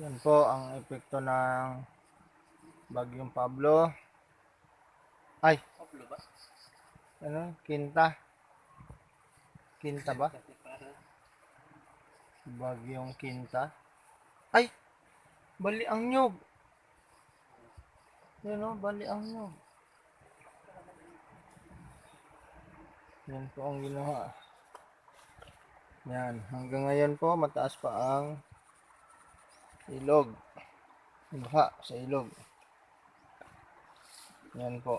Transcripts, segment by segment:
Yan po ang epekto ng Bagyong Pablo. Ay, Pablo ba? ano? Kinta. Kinta ba? Bagyong Kinta. Ay! Bali ang nyog. Yan o, bali ang nyog. Yan po ang ginawa. Yan. Hanggang ngayon po, mataas pa ang ilog. Baha sa ilog. Yan po.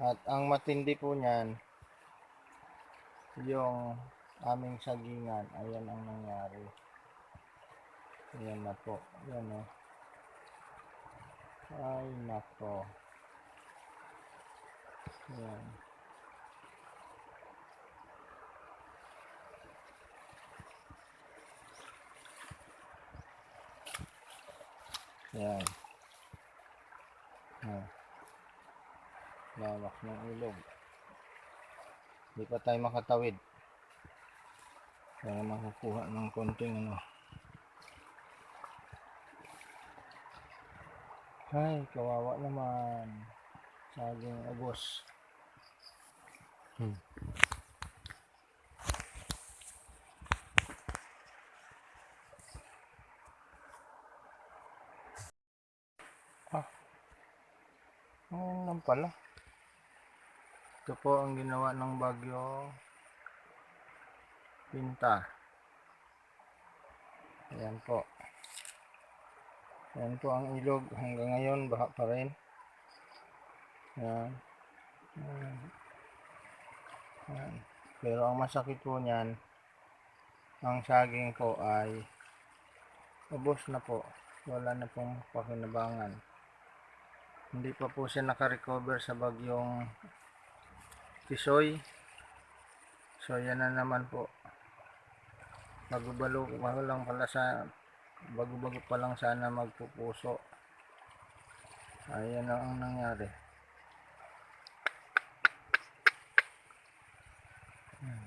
At ang matindi po niyan, yung aming sagingan, ayan ang nangyari. Ayan na po. Ayan o. Ay, nako. Ayan. Ayan. Ah. Lawak ng ilog. Hindi pa tayo makatawid. Para makukuha ng konting ano. Ay, kawawa naman. Saging agos. Hmm. Ayun lang pala. Ito po ang ginawa ng bagyo. Pinta. Ayan po. Ayan po ang ilog. Hanggang ngayon, baha pa rin. Ayan. Ayan. Pero ang masakit po niyan, ang saging po ay ubos na po. Wala na pong pakinabangan. Hindi pa po siya nakarecover sa bagyong Tisoy. So, yan na naman po. Bago lang pala sa bago-bago pa lang sana magpupuso. Ayan na ang nangyari. Hmm.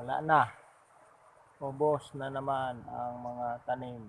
Wala na. Ubos na naman ang mga tanim.